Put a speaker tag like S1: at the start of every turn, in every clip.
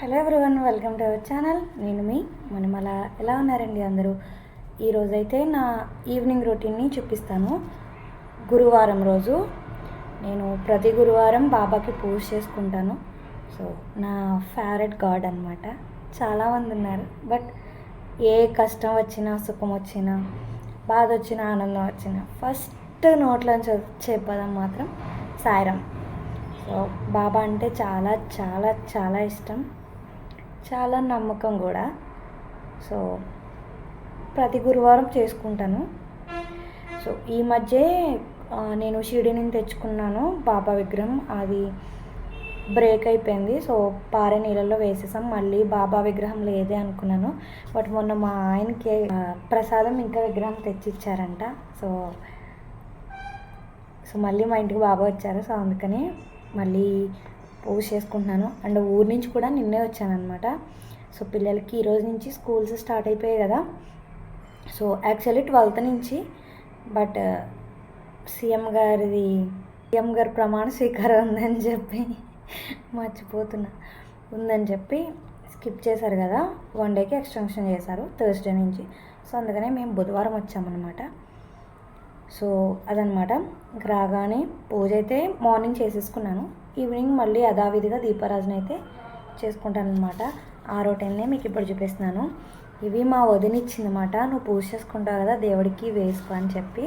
S1: Hello everyone welcome to our channel. నేను మీ మనమల ఎలా ఉన్నారండి అందరూ? ఈరోజైతే నా ఈవినింగ్ రొటీన్ని చూపిస్తాను. గురువారం రోజు నేను ప్రతి గురువారం బాబాకి పూజ చేసుకుంటాను. సో నా ఫేవరెట్ గాడ్ అనమాట చాలామంది ఉన్నారు. బట్ ఏ కష్టం వచ్చినా సుఖం వచ్చినా బాధ వచ్చినా ఆనందం వచ్చినా ఫస్ట్ నోట్లోంచి వచ్చే పదం మాత్రం సాయిరం. సో బాబా అంటే చాలా చాలా చాలా ఇష్టం. చాలా నమ్మకం కూడా. సో ప్రతి గురువారం చేసుకుంటాను. సో ఈ మధ్య నేను షిరిడిని తెచ్చుకున్నాను. బాబా విగ్రహం అది బ్రేక్ అయిపోయింది. సో పారే నీళ్ళల్లో వేసేసాం. మళ్ళీ బాబా విగ్రహం లేదే అనుకున్నాను. బట్ మొన్న మా ఆయనకి ప్రసాదం ఇంకా విగ్రహం తెచ్చిచ్చారంట. సో సో మళ్ళీ మా ఇంటికి బాబా వచ్చారు. సో అందుకని మళ్ళీ పూజ చేసుకుంటున్నాను. అండ్ ఊరి నుంచి కూడా నిన్నే వచ్చానమాట సో పిల్లలకి ఈరోజు నుంచి స్కూల్స్ స్టార్ట్ అయిపోయాయి కదా. సో యాక్చువల్లీ ట్వెల్త్ నుంచి బట్ సీఎం గారిది సీఎం గారి ప్రమాణ స్వీకారం ఉందని చెప్పి మర్చిపోతున్నా. ఉందని చెప్పి స్కిప్ చేశారు కదా. వన్ డేకి ఎక్స్టెన్షన్ చేశారు థర్స్డే నుంచి. సో అందుకనే మేము బుధవారం వచ్చామన్నమాట. సో అదనమాట ఇంక రాగానే పూజ అయితే మార్నింగ్ చేసేసుకున్నాను. ఈవినింగ్ మళ్ళీ యథావిధిగా దీపారాజన అయితే చేసుకుంటాను అనమాట ఆ రొటీన్నే మీకు ఇప్పుడు చూపిస్తున్నాను. ఇవి మా వదినిచ్చిందన్నమాట. నువ్వు పూజ చేసుకుంటావు కదా దేవుడికి వేసుకో అని చెప్పి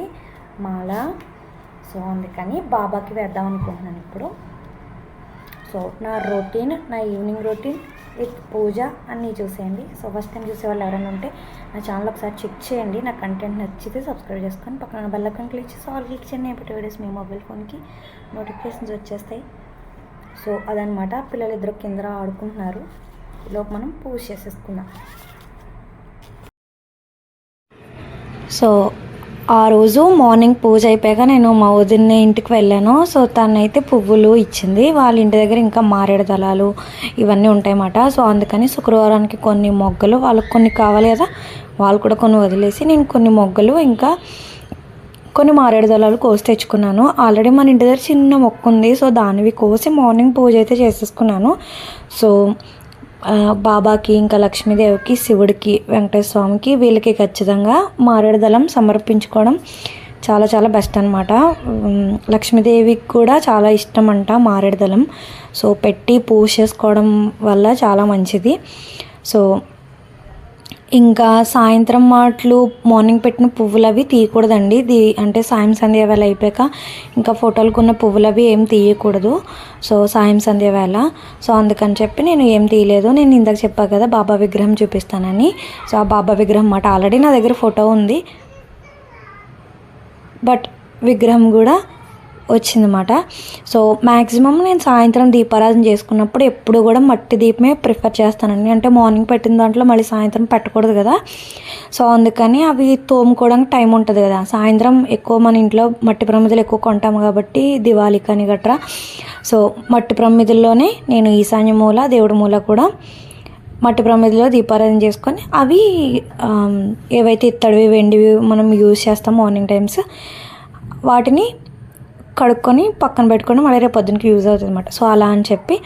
S1: మాల. సో అందుకని బాబాకి వేద్దాం అనుకుంటున్నాను ఇప్పుడు. సో నా రొటీన్ నా ఈవినింగ్ రొటీన్ విత్ పూజ అన్నీ చూసేయండి. సో ఫస్ట్ టైం చూసే వాళ్ళు ఎవరైనా ఉంటే నా ఛానల్ ఒకసారి చెక్ చేయండి. నా కంటెంట్ నచ్చితే సబ్స్క్రైబ్ చేసుకొని పక్కన బెల్లకం క్లిక్ చేసి ఆల్ క్లిక్ చేయండి. ఇప్పుడు వీడియోస్ మీ మొబైల్ ఫోన్కి నోటిఫికేషన్స్ వచ్చేస్తాయి. సో అదనమాట పిల్లలు ఇద్దరు కింద ఆడుకుంటున్నారు. లోపు మనం పూజ చేసేసుకుందాం. సో ఆ రోజు మార్నింగ్ పూజ అయిపోయాక నేను మా వదిన ఇంటికి వెళ్ళాను. సో తనైతే పువ్వులు ఇచ్చింది. వాళ్ళ ఇంటి దగ్గర ఇంకా మారేడు దళాలు ఇవన్నీ ఉంటాయన్నమాట. సో అందుకని శుక్రవారానికి కొన్ని మొగ్గలు వాళ్ళకి కొన్ని కావాలి కదా వాళ్ళు కూడా కొన్ని వదిలేసి నేను కొన్ని మొగ్గలు ఇంకా కొన్ని మారేడు దళాలు కోసి తెచ్చుకున్నాను. ఆల్రెడీ మన ఇంటి దగ్గర చిన్న మొక్క ఉంది. సో దానివి కోసి మార్నింగ్ పూజ అయితే చేసేసుకున్నాను. సో బాబాకి ఇంకా లక్ష్మీదేవికి శివుడికి వెంకటేశ్వర స్వామికి వీళ్ళకి ఖచ్చితంగా మారేడు దళం సమర్పించుకోవడం చాలా చాలా బెస్ట్ అనమాట లక్ష్మీదేవికి కూడా చాలా ఇష్టం అంట మారేడు దళం. సో పెట్టి పూజ చేసుకోవడం వల్ల చాలా మంచిది. సో ఇంకా సాయంత్రం మాటలు మార్నింగ్ పెట్టిన పువ్వులు అవి తీయకూడదండి. దీ అంటే సాయం సంధ్య వేళ అయిపోయాక ఇంకా ఫోటోలకు ఉన్న పువ్వులు అవి ఏం తీయకూడదు. సో సాయం సంధ్య వేళ. సో అందుకని చెప్పి నేను ఏం తీయలేదు. నేను ఇందాక చెప్పా కదా బాబా విగ్రహం చూపిస్తానని. సో ఆ బాబా విగ్రహం మాట. ఆల్రెడీ నా దగ్గర ఫోటో ఉంది. బట్ విగ్రహం కూడా వచ్చిందన్నమాట. సో మ్యాక్సిమం నేను సాయంత్రం దీపారాధన చేసుకున్నప్పుడు ఎప్పుడు కూడా మట్టి దీపమే ప్రిఫర్ చేస్తానండి. అంటే మార్నింగ్ పెట్టిన దాంట్లో మళ్ళీ సాయంత్రం పెట్టకూడదు కదా. సో అందుకని అవి తోముకోవడానికి టైం ఉంటుంది కదా. సాయంత్రం ఎక్కువ మన ఇంట్లో మట్టి ప్రమిదలు ఎక్కువ కొంటాము కాబట్టి దివాళీ కానీ గట్రా. సో మట్టి ప్రమిదల్లోనే నేను ఈశాన్య మూల దేవుడి మూల కూడా మట్టి ప్రమిదలో దీపారాధన చేసుకొని అవి ఏవైతే ఇత్తడివి వెండివి మనం యూజ్ చేస్తాం మార్నింగ్ టైమ్స్ వాటిని కడుక్కొని పక్కన పెట్టుకొని మళ్ళీ రేపు పొద్దునకి యూజ్ అవుతుంది అనమాట సో అలా అని చెప్పి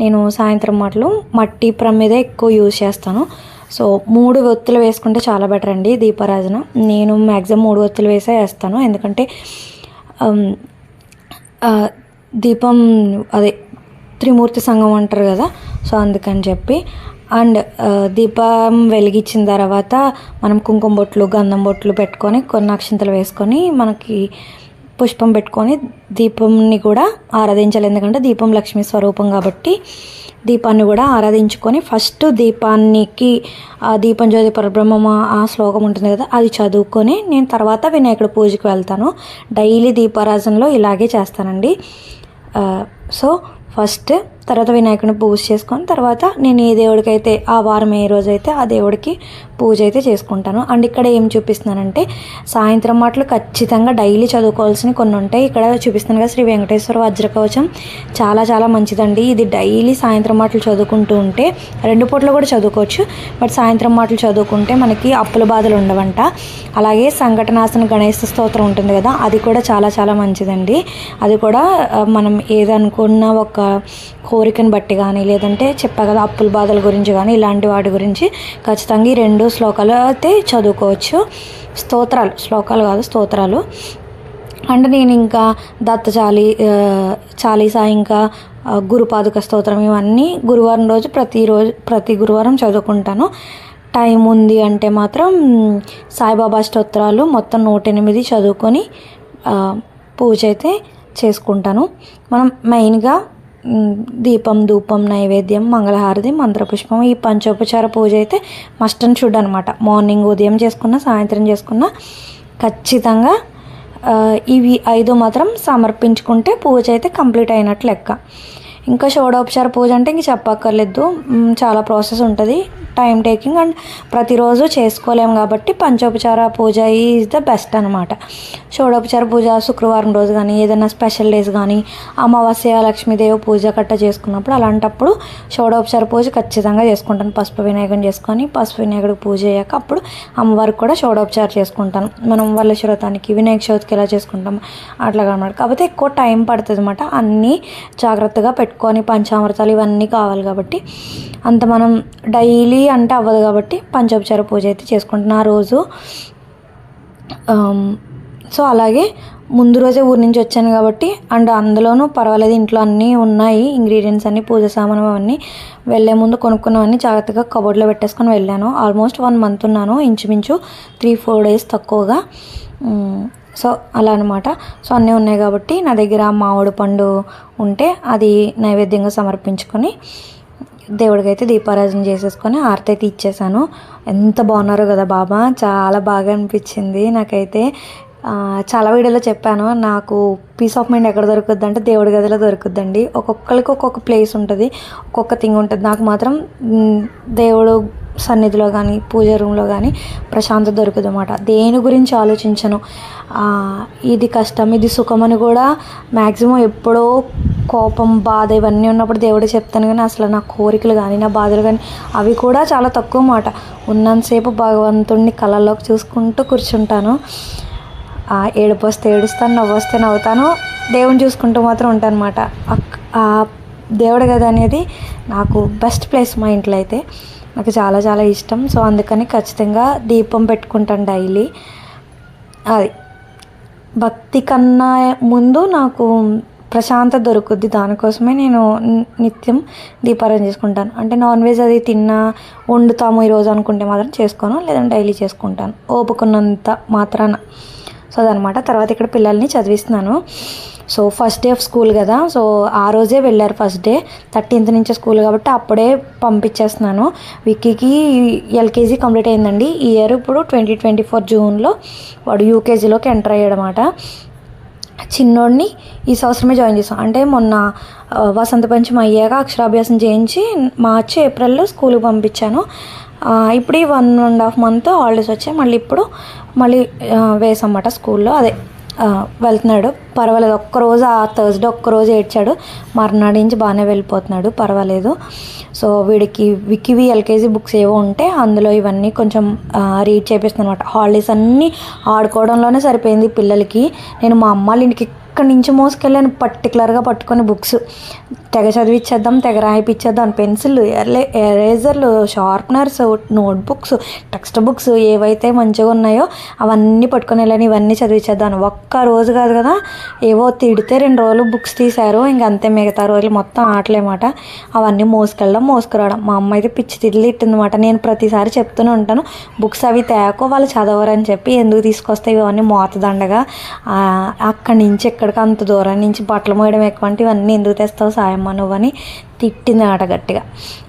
S1: నేను సాయంత్రం మాటలు మట్టి ప్రమిదే ఎక్కువ యూజ్ చేస్తాను. సో మూడు ఒత్తులు వేసుకుంటే చాలా బెటర్ అండి దీపారాజన. నేను మ్యాక్సిమం మూడు ఒత్తులు వేసే వేస్తాను. ఎందుకంటే దీపం అదే త్రిమూర్తి సంఘం అంటారు కదా సో అందుకని చెప్పి. అండ్ దీపం వెలిగించిన తర్వాత మనం కుంకుమ బొట్లు గంధం బొట్లు పెట్టుకొని కొన్ని అక్షింతలు వేసుకొని మనకి పుష్పం పెట్టుకొని దీపంని కూడా ఆరాధించాలి. ఎందుకంటే దీపం లక్ష్మీ స్వరూపం కాబట్టి దీపాన్ని కూడా ఆరాధించుకొని ఫస్ట్ దీపానికి ఆ దీపం జ్యోతి పరబ్రహ్మ ఆ శ్లోకం ఉంటుంది కదా అది చదువుకొని నేను తర్వాత వినాయకుడు పూజకి వెళ్తాను. డైలీ దీపారాధనలో ఇలాగే చేస్తానండి. సో ఫస్ట్ తర్వాత వినాయకుడిని పూజ చేసుకొని తర్వాత నేను ఏ దేవుడికైతే ఆ వారం ఏ రోజైతే ఆ దేవుడికి పూజ అయితే చేసుకుంటాను. అండ్ ఇక్కడ ఏం చూపిస్తున్నానంటే సాయంత్రం మాటలు ఖచ్చితంగా డైలీ చదువుకోవాల్సినవి కొన్ని ఉంటాయి. ఇక్కడ చూపిస్తున్నాను కదా శ్రీ వెంకటేశ్వర వజ్రకవచం చాలా చాలా మంచిదండి. ఇది డైలీ సాయంత్రం మాటలు చదువుకుంటూ ఉంటే రెండు పూటలు కూడా చదువుకోవచ్చు. బట్ సాయంత్రం మాటలు చదువుకుంటే మనకి అప్పుల బాధలు ఉండవంట. అలాగే సంఘటనాసన గణేశ స్తోత్రం ఉంటుంది కదా అది కూడా చాలా చాలా మంచిదండి. అది కూడా మనం ఏదనుకున్న ఒక కోరికను బట్టి కానీ లేదంటే చెప్పా కదా అప్పుల బాధల గురించి కానీ ఇలాంటి వాటి గురించి ఖచ్చితంగా ఈ రెండు శ్లోకాలు అయితే చదువుకోవచ్చు. స్తోత్రాలు శ్లోకాలు కాదు స్తోత్రాలు. అంటే నేను ఇంకా దత్తచాలి ఆ, చాలీసా ఇంకా గురుపాదుక స్తోత్రం ఇవన్నీ గురువారం రోజు ప్రతిరోజు ప్రతి గురువారం చదువుకుంటాను. టైం ఉంది అంటే మాత్రం సాయిబాబా స్తోత్రాలు మొత్తం నూట ఎనిమిది చదువుకొని పూజ అయితే చేసుకుంటాను. మనం మెయిన్గా దీపం ధూపం నైవేద్యం మంగళహారతి మంత్రపుష్పం ఈ పంచోపచార పూజ అయితే మస్ట్ అండ్ షుడ్ అనమాట మార్నింగ్ ఉదయం చేసుకున్న సాయంత్రం చేసుకున్న ఖచ్చితంగా ఇవి ఐదు మాత్రం సమర్పించుకుంటే పూజ అయితే కంప్లీట్ అయినట్లు లెక్క. ఇంకా షోడోపచార పూజ అంటే ఇంక చెప్పక్కర్లేదు. చాలా ప్రాసెస్ ఉంటుంది. టైం టేకింగ్ అండ్ ప్రతిరోజు చేసుకోలేము కాబట్టి పంచోపచార పూజ ఈజ్ ద బెస్ట్ అనమాట షోడోపచార పూజ శుక్రవారం రోజు కానీ ఏదైనా స్పెషల్ డేస్ కానీ అమావాస్య లక్ష్మీదేవి పూజ కట్ట చేసుకున్నప్పుడు అలాంటప్పుడు షోడోపచార పూజ ఖచ్చితంగా చేసుకుంటాను. పసుపు వినాయకుని చేసుకొని పసుపు వినాయకుడికి పూజ అయ్యాక అప్పుడు అమ్మవారికి కూడా షోడోపచార చేసుకుంటాను. మనం వాళ్ళ వ్రతానికి వినాయక చవితికి ఎలా చేసుకుంటాం అట్లా అనమాట కాకపోతే ఎక్కువ టైం పడుతుంది అనమాట అన్నీ జాగ్రత్తగా పెట్టుకొని పంచామృతాలు ఇవన్నీ కావాలి కాబట్టి. అంత మనం డైలీ అంటే అవ్వదు కాబట్టి పంచోపచార పూజ అయితే చేసుకుంటున్నాను ఆ రోజు. సో అలాగే ముందు రోజే ఊరి నుంచి వచ్చాను కాబట్టి అండ్ అందులోనూ పర్వాలేదు ఇంట్లో అన్నీ ఉన్నాయి ఇంగ్రీడియంట్స్ అన్నీ పూజ సామాను అవన్నీ వెళ్ళే ముందు కొనుక్కున్నవన్నీ జాగ్రత్తగా కబోర్డ్లో పెట్టేసుకొని వెళ్ళాను. ఆల్మోస్ట్ వన్ మంత్ ఉన్నాను ఇంచుమించు త్రీ ఫోర్ డేస్ తక్కువగా. సో అలా అనమాట సో అన్నీ ఉన్నాయి కాబట్టి నా దగ్గర మామిడి పండు ఉంటే అది నైవేద్యంగా సమర్పించుకొని దేవుడికి అయితే దీపారాజన చేసేసుకొని హారతి అయితే ఇచ్చేసాను. ఎంత బాగున్నారు కదా బాబా. చాలా బాగా అనిపించింది నాకైతే. చాలా వీడియోలో చెప్పాను నాకు పీస్ ఆఫ్ మైండ్ ఎక్కడ దొరుకుద్ది అంటే దేవుడి గదిలో దొరుకుద్దండి. ఒక్కొక్కరికి ఒక్కొక్క ప్లేస్ ఉంటుంది ఒక్కొక్క థింగ్ ఉంటుంది. నాకు మాత్రం దేవుడు సన్నిధిలో కానీ పూజ రూమ్లో కానీ ప్రశాంతత దొరుకుతుంది అనమాట దేని గురించి ఆలోచించను? ఇది కష్టం ఇది సుఖం అని కూడా మ్యాక్సిమం ఎప్పుడో కోపం బాధ ఇవన్నీ ఉన్నప్పుడు దేవుడే చెప్తాను కానీ అసలు నా కోరికలు కానీ నా బాధలు కానీ అవి కూడా చాలా తక్కువ మాట ఉన్నంతసేపు భగవంతుడిని కళ్ళల్లోకి చూసుకుంటూ కూర్చుంటాను. ఏడుపు వస్తే ఏడుస్తాను నవ్వు వస్తే నవ్వుతాను దేవుని చూసుకుంటూ మాత్రం ఉంటాను అనమాట ఆ దేవుడి గది అనేది నాకు బెస్ట్ ప్లేస్ మా ఇంట్లో అయితే. నాకు చాలా చాలా ఇష్టం. సో అందుకని ఖచ్చితంగా దీపం పెట్టుకుంటాను డైలీ. అది భక్తి కన్నా ముందు నాకు ప్రశాంతత దొరుకుద్ది. దానికోసమే నేను నిత్యం దీపారాధన చేసుకుంటాను. అంటే నాన్ వెజ్ అది తిన్నా వండుతాము ఈరోజు అనుకుంటే మాత్రం చేసుకోను. లేదంటే డైలీ చేసుకుంటాను. ఓపుకున్నంత మాత్రాన. సో అదనమాట. తర్వాత ఇక్కడ పిల్లల్ని చదివిస్తున్నాను. So first day of school కదా. సో ఆ రోజే వెళ్ళారు ఫస్ట్ డే థర్టీన్త్ నుంచి స్కూల్ కాబట్టి అప్పుడే పంపించేస్తున్నాను. విక్కీకి ఎల్కేజీ కంప్లీట్ అయిందండి. ఈ ఇయర్ ఇప్పుడు ట్వంటీ ట్వంటీ ఫోర్ జూన్లో వాడు యూకేజీలోకి ఎంటర్ అయ్యాడనమాట చిన్నోడిని ఈ సంవత్సరమే జాయిన్ చేసాం అంటే మొన్న వసంత పంచమి అయ్యాక అక్షరాభ్యాసం చేయించి మార్చి ఏప్రిల్లో స్కూల్కి పంపించాను. ఇప్పుడు ఈ one and half month holidays వచ్చాయి. మళ్ళీ ఇప్పుడు మళ్ళీ ఆ, స్కూల్లో. అదే. వెళ్తున్నాడు. పర్వాలేదు ఒక్కరోజు ఆ థర్స్డే ఒక్కరోజు ఏడ్చాడు. మర్నాడు నుంచి బాగానే వెళ్ళిపోతున్నాడు పర్వాలేదు. సో వీడికి వికివి ఎల్కేజీ బుక్స్ ఏవో ఉంటే అందులో ఇవన్నీ కొంచెం రీడ్ చేపిస్తుంది అనమాట హాలిడేస్ అన్నీ ఆడుకోవడంలోనే సరిపోయింది పిల్లలకి. నేను మా అమ్మ వాళ్ళ ఇంటికి ఇక్కడి నుంచి మోసుకెళ్ళాను పర్టికులర్గా పట్టుకొని బుక్స్. తెగ చదివిచ్చేద్దాం తెగ రాయిపిచ్చేద్దాం పెన్సిల్ ఎరేజర్లు షార్ప్నర్స్ నోట్బుక్స్ టెక్స్ట్ బుక్స్ ఏవైతే మంచిగా ఉన్నాయో అవన్నీ పట్టుకొని వెళ్ళని ఇవన్నీ చదివిచ్చేద్దాం. ఒక్క రోజు కాదు కదా ఏవో తిడితే రెండు రోజులు బుక్స్ తీశారు ఇంక అంతే మిగతా రోజులు మొత్తం ఆటలేమాట. అవన్నీ మోసుకెళ్ళడం మోసుకురావడం. మా అమ్మ అయితే పిచ్చి తిరిగి తిట్టిందన్నమాట నేను ప్రతిసారి చెప్తూనే ఉంటాను బుక్స్ అవి తేకో వాళ్ళు చదవరని చెప్పి ఎందుకు తీసుకొస్తే ఇవన్నీ మోతదండగా. అక్కడి నుంచి ఎక్కడికి ఇక్కడికి అంత దూరం నుంచి బట్టలు మోయడం ఎక్కువ ఇవన్నీ ఎందుకు తెస్తావు? సాయం సాయమ్మ నువ్వని తిట్టింది ఆట గట్టిగా.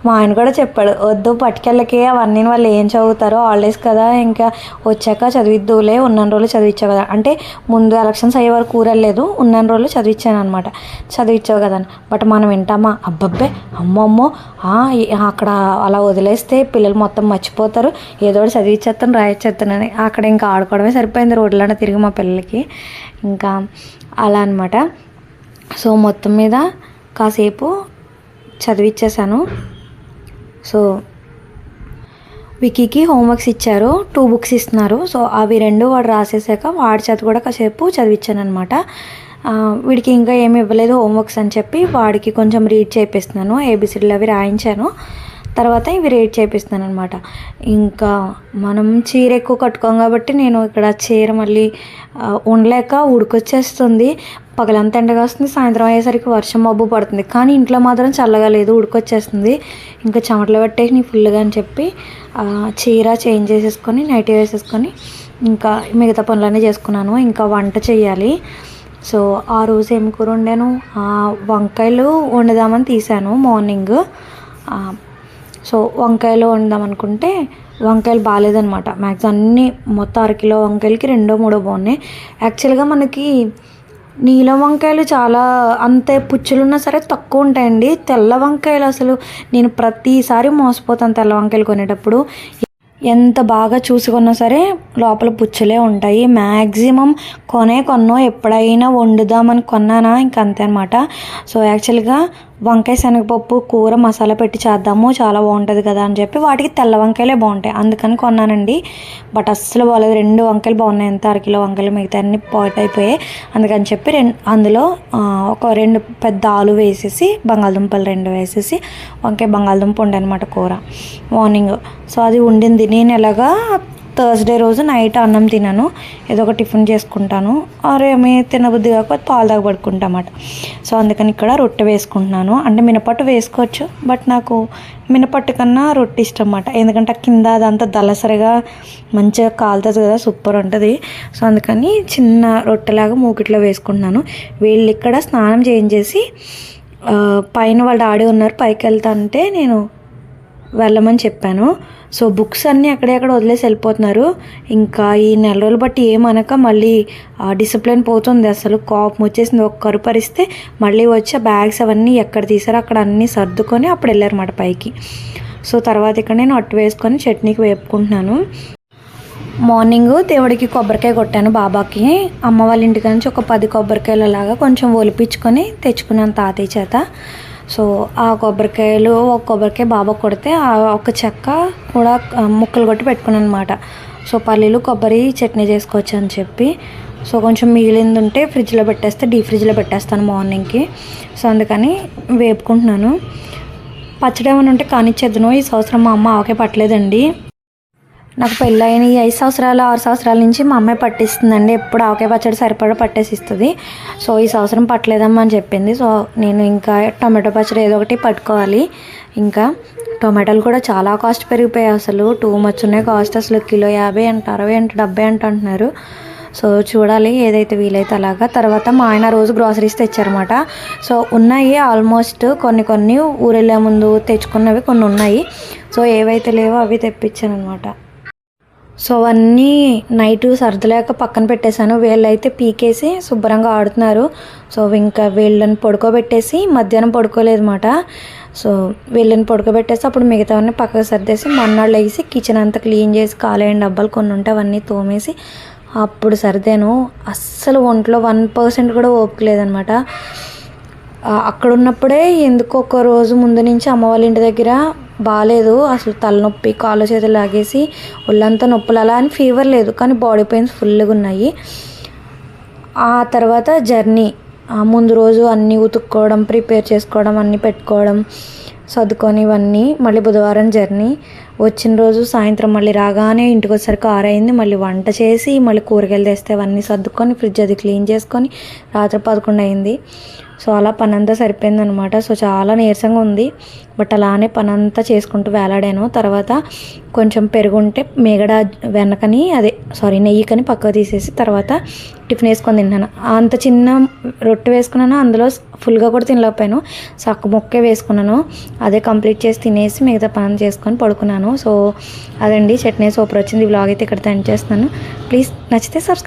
S1: మా ఆయన కూడా చెప్పాడు వద్దు పట్టుకెళ్ళకి అవన్నీ వాళ్ళు ఏం చదువుతారో హాలిడేస్ కదా ఇంకా వచ్చాక చదివిద్దులే ఉన్న రోజులు చదివించావు కదా. అంటే ముందు ఎలక్షన్స్ అయ్యే వరకు కూరలేదు ఉన్న రోజులు చదివించాను అనమాట చదివించావు కదా అని. బట్ మనం వింటామా? అబ్బబ్బే అమ్మమ్మో అక్కడ అలా వదిలేస్తే పిల్లలు మొత్తం మర్చిపోతారు ఏదో ఒకటి చదివించేస్తాను రాయొచ్చేస్తానని అక్కడ ఇంకా ఆడుకోవడమే సరిపోయింది రోడ్లన్న తిరిగి మా పిల్లలకి. ఇంకా అలా అనమాట. సో మొత్తం మీద కాసేపు చదివిచ్చేసాను. సో వికీకి హోంవర్క్స్ ఇచ్చారు టూ బుక్స్ ఇస్తున్నారు. సో అవి రెండు వాడు రాసేసాక వాడి చేత కూడా కాసేపు చదివించాను అనమాట వీడికి ఇంకా ఏమి ఇవ్వలేదు హోంవర్క్స్ అని చెప్పి వాడికి కొంచెం రీడ్ చేపిస్తున్నాను. ఏబిసిడీలు అవి రాయించాను. తర్వాత ఇవి రీడ్ చేపిస్తున్నాను అనమాట ఇంకా మనం చీర ఎక్కువ కట్టుకోం కాబట్టి నేను ఇక్కడ చీర మళ్ళీ ఉండలేక ఉడికొచ్చేస్తుంది. పగలంతా ఎండగా వస్తుంది సాయంత్రం అయ్యేసరికి వర్షం మబ్బు పడుతుంది. కానీ ఇంట్లో మాత్రం చల్లగా లేదు ఉడికొచ్చేస్తుంది. ఇంకా చెమటలు పెట్టేసి నీ ఫుల్గా అని చెప్పి చీర చేంజ్ చేసేసుకొని నైట్ వేసేసుకొని ఇంకా మిగతా పనులన్నీ చేసుకున్నాను. ఇంకా వంట చేయాలి. సో ఆ రోజు ఏం కూర వండాను? వంకాయలు వండుదామని తీసాను మార్నింగ్. సో వంకాయలు వండుదాం అనుకుంటే వంకాయలు బాగాలేదనమాట మ్యాక్సిమం అన్నీ మొత్తం అరకిలో వంకాయలకి రెండో మూడో బాగున్నాయి. యాక్చువల్గా మనకి నీలం వంకాయలు చాలా అంతే పుచ్చులున్నా సరే తక్కువ ఉంటాయండి. తెల్ల వంకాయలు అసలు నేను ప్రతిసారి మోసపోతాను తెల్ల వంకాయలు కొనేటప్పుడు. ఎంత బాగా చూసుకున్నా సరే లోపల పుచ్చులే ఉంటాయి. మ్యాక్సిమం కొనే కొన్నో ఎప్పుడైనా వండుదామని కొన్నానా ఇంక అంతే అనమాట సో యాక్చువల్గా వంకాయ శనగపప్పు కూర మసాలా పెట్టి చేద్దాము చాలా బాగుంటుంది కదా అని చెప్పి వాటికి తెల్ల వంకాయలే బాగుంటాయి. అందుకని కొన్నానండి. బట్ అస్సలు బాగాలేదు రెండు వంకాయలు బాగున్నాయి. ఎంత అరకిలో వంకాయలు మిగతా అన్ని పాట్ అయిపోయాయి. అందుకని చెప్పి రెండు అందులో ఒక రెండు పెద్ద ఆలు వేసేసి బంగాళదుంపలు రెండు వేసేసి వంకాయ బంగాళదుంప ఉండే అనమాట కూర. మార్నింగ్. సో అది ఉండింది నేను ఎలాగా థర్స్డే రోజు నైట్ అన్నం తినను. ఏదో ఒక టిఫిన్ చేసుకుంటాను. ఆరు తినబుద్ధి కాకపోతే పాలు దాకా పడుకుంటామాట సో అందుకని ఇక్కడ రొట్టె వేసుకుంటున్నాను. అంటే మినపట్టు వేసుకోవచ్చు. బట్ నాకు మినపట్టు కన్నా రొట్టె ఇష్టం అన్నమాట ఎందుకంటే ఆ కింద అదంతా దలసరిగా మంచిగా కాలుతుంది కదా సూపర్ ఉంటుంది. సో అందుకని చిన్న రొట్టెలాగా మూకిట్లో వేసుకుంటున్నాను. వీళ్ళు ఇక్కడ స్నానం చేయించేసి పైన వాళ్ళ డాడీ ఉన్నారు. పైకి వెళ్తా అంటే నేను వెళ్ళమని చెప్పాను. సో బుక్స్ అన్నీ అక్కడెక్కడ వదిలేసి వెళ్ళిపోతున్నారు. ఇంకా ఈ నెల రోజులు బట్టి ఏమనక మళ్ళీ డిసిప్లిన్ పోతుంది అసలు. కోపం వచ్చేసింది. ఒక కరుపరిస్తే మళ్ళీ వచ్చి బ్యాగ్స్ అవన్నీ ఎక్కడ తీసారో అక్కడ అన్నీ సర్దుకొని అప్పుడు వెళ్ళారన్నమాట పైకి. సో తర్వాత ఇక్కడ నేను అట్టు వేసుకొని చట్నీకి వేపుకుంటున్నాను. మార్నింగ్ దేవుడికి కొబ్బరికాయ కొట్టాను బాబాకి. అమ్మ వాళ్ళ ఇంటికి నుంచి ఒక పది కొబ్బరికాయలు అలాగా కొంచెం ఒలిపించుకొని తెచ్చుకున్నాను తాతయ్య చేత. సో ఆ కొబ్బరికాయలు ఒక కొబ్బరికాయ బాబా కొడితే ఆ ఒక చెక్క కూడా ముక్కలు కొట్టి పెట్టుకున్నాను అనమాట సో పల్లీలు కొబ్బరి చట్నీ చేసుకోవచ్చు అని చెప్పి. సో కొంచెం మిగిలింది ఉంటే ఫ్రిడ్జ్లో పెట్టేస్తే డీ ఫ్రిడ్జ్లో పెట్టేస్తాను మార్నింగ్కి. సో అందుకని వేపుకుంటున్నాను. పచ్చడి ఏమైనా ఉంటే కానిచ్చేద్దును. ఈ సంవత్సరం మా అమ్మ ఆకే పట్టలేదండి. నాకు పెళ్ళైన ఈ ఐదు సంవత్సరాలు ఆరు సంవత్సరాల నుంచి మా అమ్మాయి పట్టిస్తుందండి. ఎప్పుడు ఆవకాయ పచ్చడి సరిపడా పట్టేసిస్తుంది. సో ఈ సంవత్సరం పట్టలేదమ్మా అని చెప్పింది. సో నేను ఇంకా టొమాటో పచ్చడి ఏదో ఒకటి పట్టుకోవాలి. ఇంకా టొమాటోలు కూడా చాలా కాస్ట్ పెరిగిపోయాయి అసలు. టూ మచ్ ఉన్నాయి కాస్ట్ అసలు. కిలో యాభై అంట అరవై అంట డెబ్బై అంట అంటున్నారు. సో చూడాలి ఏదైతే వీలైతే అలాగా. తర్వాత మా ఆయన రోజు గ్రాసరీస్ తెచ్చారన్నమాట. సో ఉన్నాయి ఆల్మోస్ట్ కొన్ని కొన్ని ఊరెళ్ళే ముందు తెచ్చుకున్నవి కొన్ని ఉన్నాయి. సో ఏవైతే లేవో అవి తెప్పించాను అనమాట సో అవన్నీ నైట్ సర్దలేక పక్కన పెట్టేశాను. వీళ్ళైతే పీకేసి శుభ్రంగా ఆడుతున్నారు. సో ఇంకా వీళ్ళని పడుకోబెట్టేసి మధ్యాహ్నం పడుకోలేదన్నమాట. సో వీళ్ళని పడుకోబెట్టేసి అప్పుడు మిగతావన్నీ పక్కకు సర్దేసి మన్నాళ్ళు వేసి కిచెన్ అంతా క్లీన్ చేసి కాలేయని డబ్బాలు కొన్ని ఉంటే అవన్నీ తోమేసి అప్పుడు సర్దాను. అస్సలు ఒంట్లో వన్ పర్సెంట్ కూడా ఓపిక లేదనమాట అక్కడ ఉన్నప్పుడే ఎందుకో ఒక రోజు ముందు నుంచి అమ్మ వాళ్ళ ఇంటి దగ్గర బాగాలేదు అసలు తలనొప్పి కాళ్ళు చేతులు లాగేసి ఒళ్ళంతా నొప్పులు అలా అని ఫీవర్ లేదు. కానీ బాడీ పెయిన్స్ ఫుల్గా ఉన్నాయి. ఆ తర్వాత జర్నీ ఆ ముందు రోజు అన్నీ ఉతుక్కోవడం ప్రిపేర్ చేసుకోవడం అన్నీ పెట్టుకోవడం సర్దుకొని ఇవన్నీ మళ్ళీ బుధవారం జర్నీ. వచ్చిన రోజు సాయంత్రం మళ్ళీ రాగానే ఇంటికి వచ్చేసరికి ఆరైంది. మళ్ళీ వంట చేసి మళ్ళీ కూరగాయలు తెస్తే అవన్నీ సర్దుకొని ఫ్రిడ్జ్ అది క్లీన్ చేసుకొని రాత్రి పదకొండు అయింది. సో అలా పని అంతా సరిపోయిందనమాట. సో చాలా నీరసంగా ఉంది. బట్ అలానే పని అంతా చేసుకుంటూ వేలాడాను. తర్వాత కొంచెం పెరుగుంటే మేగడ వెనకని అదే సారీ నెయ్యికని పక్కకు తీసేసి తర్వాత టిఫిన్ వేసుకొని తిన్నాను. అంత చిన్న రొట్టె వేసుకున్నాను అందులో ఫుల్గా కూడా తినలేకపోయాను. సక్క ముక్కే వేసుకున్నాను. అదే కంప్లీట్ చేసి తినేసి మిగతా పని చేసుకొని పడుకున్నాను. సో అదండి. చట్నీ సూపర్ వచ్చింది. బ్లాగ్ అయితే ఇక్కడ ఎండ్ చేస్తున్నాను. ప్లీజ్ నచ్చితే సబ్స్క్రైబ్